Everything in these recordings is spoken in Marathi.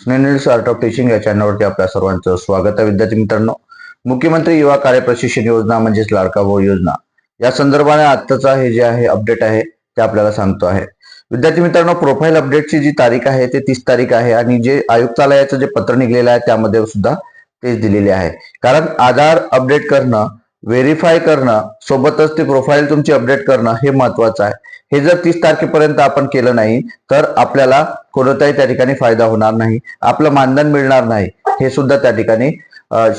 स्नेनिल्स आर्ट ऑफ टीचिंग या चॅनलवरती आपल्या सर्वांचं स्वागत आहे. विद्यार्थी मित्रांनो मुख्यमंत्री युवा कार्य प्रशिक्षण योजना म्हणजेच लाडका भाऊ योजना. या संदर्भाने आत्ताचा हे जे आहे अपडेट आहे ते आपल्याला सांगतो आहे. विद्यार्थी मित्रांनो प्रोफाईल अपडेटची जी तारीख आहे ते तीस तारीख आहे आणि जे आयुक्तालयाचं जे पत्र निघलेलं आहे त्यामध्ये सुद्धा तेच दिलेले आहे. कारण आधार अपडेट करणं व्हेरीफाय करणं सोबतच ते प्रोफाईल तुमची अपडेट करणं हे महत्वाचं आहे. हे जर तीस तारखेपर्यंत आपण केलं नाही तर आपल्याला कोणताही त्या ठिकाणी फायदा होणार नाही. आपलं मानधन मिळणार नाही. हे सुद्धा त्या ठिकाणी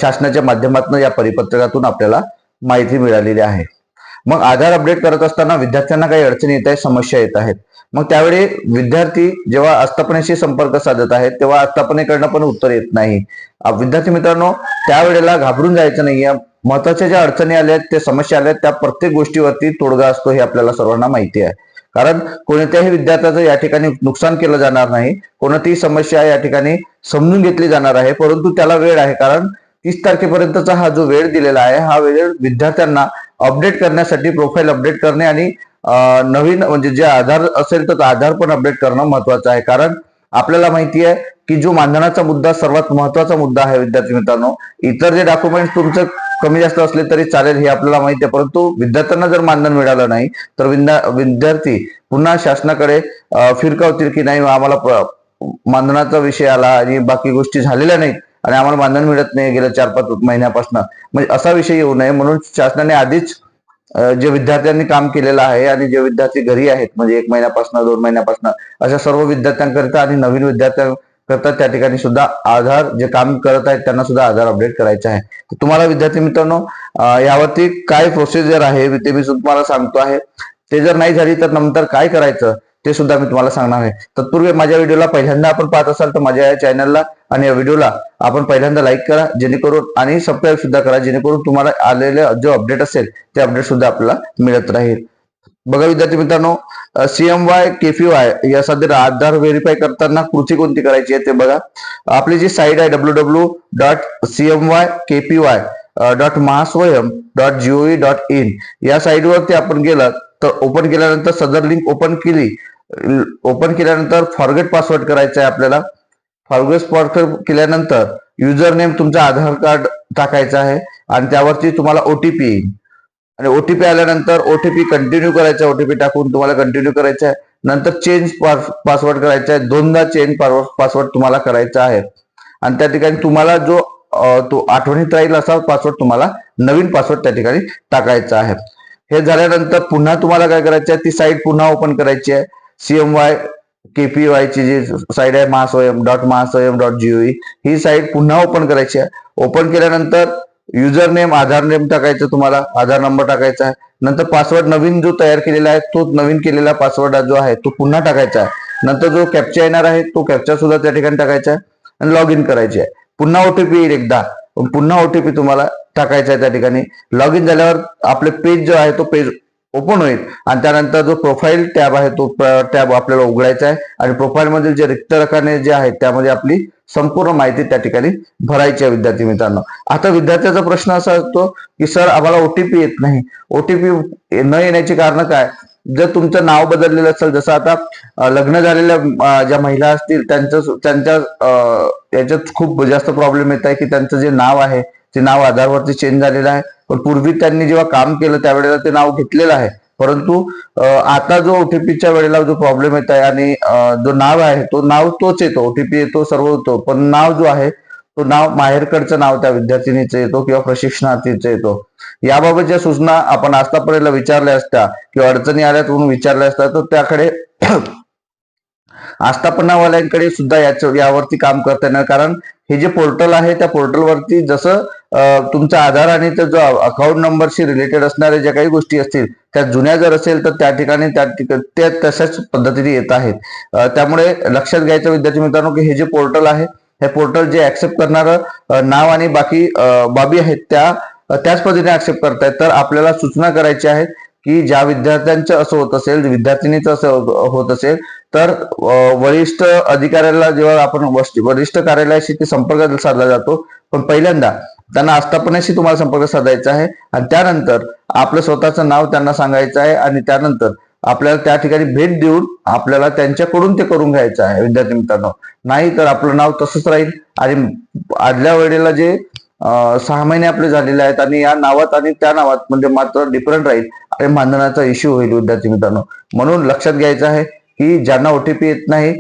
शासनाच्या माध्यमातून या परिपत्रकातून आपल्याला माहिती मिळालेली आहे. मग आधार अपडेट करत असताना विद्यार्थ्यांना काही अडचणी येत आहेत समस्या येत आहेत. मग त्यावेळी विद्यार्थी जेव्हा आस्थापनेशी संपर्क साधत आहेत तेव्हा आस्थापनेकडनं पण उत्तर येत नाही. विद्यार्थी मित्रांनो त्यावेळेला घाबरून जायचं नाहीये. महत्त्वाच्या ज्या अडचणी आल्या आहेत त्या समस्या आल्या आहेत त्या प्रत्येक गोष्टीवरती तोडगा असतो हे आपल्याला सर्वांना माहिती आहे. कारण कोणत्याही विद्यार्थ्याचं या ठिकाणी नुकसान केलं जाणार नाही कोणतीही समस्या या ठिकाणी समजून घेतली जाणार आहे परंतु त्याला वेळ आहे. कारण तीस तारखेपर्यंतचा हा जो वेळ दिलेला आहे हा वेळ विद्यार्थ्यांना अपडेट करण्यासाठी प्रोफाईल अपडेट करणे आणि नवीन म्हणजे जे आधार असेल तर आधार पण अपडेट करणं महत्वाचं आहे. कारण आपल्याला माहिती आहे की जो मानधनाचा मुद्दा सर्वात महत्त्वाचा मुद्दा आहे विद्यार्थी मित्रांनो इतर जे डॉक्युमेंट तुमचं कमी जास्त असले तरी चालेल हे आपल्याला माहिती आहे. परंतु विद्यार्थ्यांना जर मानधन मिळालं नाही तर विद्यार्थी पुन्हा शासनाकडे फिरकावतील की नाही आम्हाला मानधनाचा विषय आला आणि बाकी गोष्टी झालेल्या नाहीत आणि आम्हाला मानधन मिळत नाही गेल्या चार पाच महिन्यापासून. म्हणजे असा विषय येऊ नये. म्हणून शासनाने आधीच जे विद्यार्थ्यांनी काम केलेलं आहे आणि जे विद्यार्थी घरी आहेत म्हणजे एक महिन्यापासून दोन महिन्यापासून अशा सर्व विद्यार्थ्यांकरिता आणि नवीन विद्यार्थ्यां करतात. त्या ठिकाणी सुद्धा आधार जे काम करत आहेत त्यांना सुद्धा आधार अपडेट करायचे आहे. तर तुम्हाला विद्यार्थी मित्रांनो यावरती काय प्रोसिजर आहे ते मी तुम्हाला सांगतो आहे. ते जर नाही झाली तर नंतर काय करायचं ते सुद्धा मी तुम्हाला सांगणार आहे. तत्पूर्वी माझ्या व्हिडिओला पहिल्यांदा आपण पाहत असाल तर माझ्या या चॅनलला आणि या व्हिडिओला आपण पहिल्यांदा लाईक करा जेणेकरून आणि सबस्क्राईब सुद्धा करा जेणेकरून तुम्हाला आलेले जो अपडेट असेल ते अपडेट सुद्धा आपल्याला मिळत राहील. बघा विद्यार्थी मित्रांनो सीएम वाय केफी वाय या सध्या आधार व्हेरीफाय करताना कृती कोणती करायची आहे ते बघा. आपली जी साईट आहे W W dot CM Y KP Y dot Mahaswayam dot GOE dot in या साईटवरती आपण गेलं तर ओपन केल्यानंतर सदर लिंक ओपन केली. ओपन केल्यानंतर फॉरगेट पासवर्ड करायचा आहे आपल्याला. फॉरगेट पासवर्ड केल्यानंतर युजर नेम तुमचा आधार कार्ड टाकायचं आहे आणि त्यावरती तुम्हाला ओटीपी येईल. आणि ओटीपी आल्यानंतर ओटीपी कंटिन्यू करायचा ओटीपी टाकून तुम्हाला कंटिन्यू करायचा आहे. नंतर चेंज पासवर्ड करायचा आहे. दोनदा चेंज पासवर्ड तुम्हाला करायचा आहे. आणि त्या ठिकाणी तुम्हाला जो तो आठवणीत राहील असा पासवर्ड तुम्हाला नवीन पासवर्ड त्या ठिकाणी टाकायचा आहे. हे झाल्यानंतर पुन्हा तुम्हाला काय करायचं आहे? ती साईट पुन्हा ओपन करायची आहे. सीएम वाय केपीवाय ची जी साईट आहे Mahaswayam dot Mahaswayam dot GOE ही साईट पुन्हा ओपन करायची आहे. ओपन केल्यानंतर युजर नेम आधार नेम टाकायचं तुम्हाला. आधार नंबर टाकायचा आहे. नंतर पासवर्ड नवीन जो तयार केलेला आहे तो नवीन केलेला पासवर्ड जो आहे तो पुन्हा टाकायचा आहे. नंतर जो कॅप्चा येणार आहे तो कॅप्चा सुद्धा त्या ठिकाणी टाकायचा आहे आणि लॉग इन करायची आहे. पुन्हा ओटीपी येईल एकदा. पुन्हा ओटीपी तुम्हाला टाकायचा आहे त्या ठिकाणी. लॉग इन झाल्यावर आपले पेज जो आहे तो पेज ओपन होईल. आणि त्यानंतर जो प्रोफाईल टॅब आहे तो टॅब आपल्याला उघडायचा आहे. आणि प्रोफाईलमधील जे रिक्त रकाने जे आहेत त्यामध्ये आपली संपूर्ण माहिती त्या ठिकाणी भरायची आहे विद्यार्थी मित्रांनो. आता विद्यार्थ्याचा प्रश्न असा असतो की सर आम्हाला ओटीपी येत नाही. ओटीपी न येण्याची कारण काय? जर तुमचं नाव बदललेलं असेल जसं आता लग्न झालेल्या ज्या महिला असतील त्यांचं त्यांच्या अं, याच्यात खूप जास्त प्रॉब्लेम येत आहे की त्यांचं जे नाव आहे ते नाव आधारवरती चेंज झालेलं आहे. पण पूर्वी त्यांनी जेव्हा काम केलं त्यावेळेला ते नाव घेतलेलं आहे. परंतु आता जो ओटीपीच्या वेळेला जो प्रॉब्लेम येत आहे आणि जो नाव आहे तो नाव तोच येतो. ओटीपी येतो सर्व होतो. पण नाव जो आहे तो नाव माहेरकडचं नाव त्या विद्यार्थिनीचं येतो किंवा प्रशिक्षणार्थीचं येतो. याबाबत ज्या सूचना आपण आतापर्यंत विचारल्या असत्या किंवा अडचणी आल्या म्हणून विचारल्या असत्या तर त्याकडे आस्थापनावाल्यांकडे सुद्धा याच्या यावरती काम करता येणार कारण हे जे पोर्टल आहे त्या पोर्टलवरती जसं तुमचा आधार आणि त्या जो अकाउंट नंबरशी रिलेटेड असणाऱ्या ज्या काही गोष्टी असतील त्या जुन्या जर असेल तर त्या ठिकाणी त्या त्या तशाच पद्धतीने येत आहेत. त्यामुळे लक्षात घ्यायचं विद्यार्थी मित्रांनो की हे जे पोर्टल आहे हे पोर्टल जे ऍक्सेप्ट करणारं नाव आणि बाकी बाबी आहेत त्या त्याच पद्धतीने ऍक्सेप्ट करतायत. तर आपल्याला सूचना करायची आहेत की ज्या विद्यार्थ्यांचं असं होत असेल विद्यार्थिनीचं असं होत- असेल तर वरिष्ठ अधिकाऱ्याला जेव्हा आपण वरिष्ठ कार्यालयाशी ते संपर्क साधला जातो पण पहिल्यांदा त्यांना आस्थापनाशी तुम्हाला संपर्क साधायचा आहे आणि त्यानंतर आपलं स्वतःचं नाव त्यांना सांगायचं आहे आणि त्यानंतर आपल्याला त्या ठिकाणी भेट देऊन आपल्याला त्यांच्याकडून ते करून घ्यायचं आहे विद्यार्थी मित्रांनो. नाही तर आपलं नाव तसंच राहील आणि आदल्या वेळेला जे सहा महिने आपले झालेले आहेत आणि या नावात आणि त्या नावात म्हणजे मात्र डिफरंट राहील. आणि मानधनाचा इश्यू होईल विद्यार्थी मित्रांनो. म्हणून लक्षात घ्यायचं आहे की ज्यांना ओटीपी येत नाही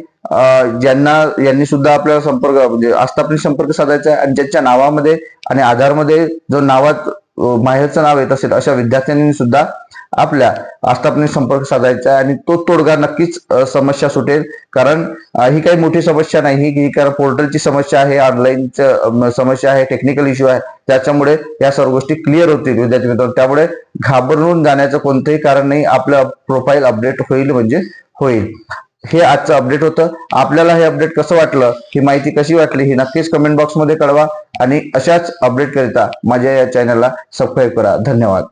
ज्यांना यांनी सुद्धा आपल्याला संपर्क म्हणजे आस्थापनिक संपर्क साधायचा आहे आणि ज्यांच्या नावामध्ये आणि आधारमध्ये जो नावात माहेरचं नाव येत असेल अशा विद्यार्थ्यांनी सुद्धा आपल्या आस्थापने संपर्क साधायचा आणि तो तोडगा नक्कीच समस्या सुटेल. कारण ही काही मोठी समस्या नाही. ही कारण पोर्टलची समस्या आहे ऑनलाईनचं समस्या आहे टेक्निकल इश्यू आहे त्याच्यामुळे या सर्व गोष्टी क्लिअर होतील विद्यार्थी मित्रांनो. त्यामुळे घाबरून जाण्याचं कोणतंही कारण नाही. आपलं प्रोफाईल अपडेट होईल म्हणजे होईल. हे आजचं अपडेट होतं. आपल्याला हे अपडेट कसं वाटलं? ही माहिती कशी वाटली? ही नक्कीच कमेंट बॉक्समध्ये कळवा. आणि अशाच अपडेट करिता माझ्या या चॅनलला सबस्क्राईब करा. धन्यवाद.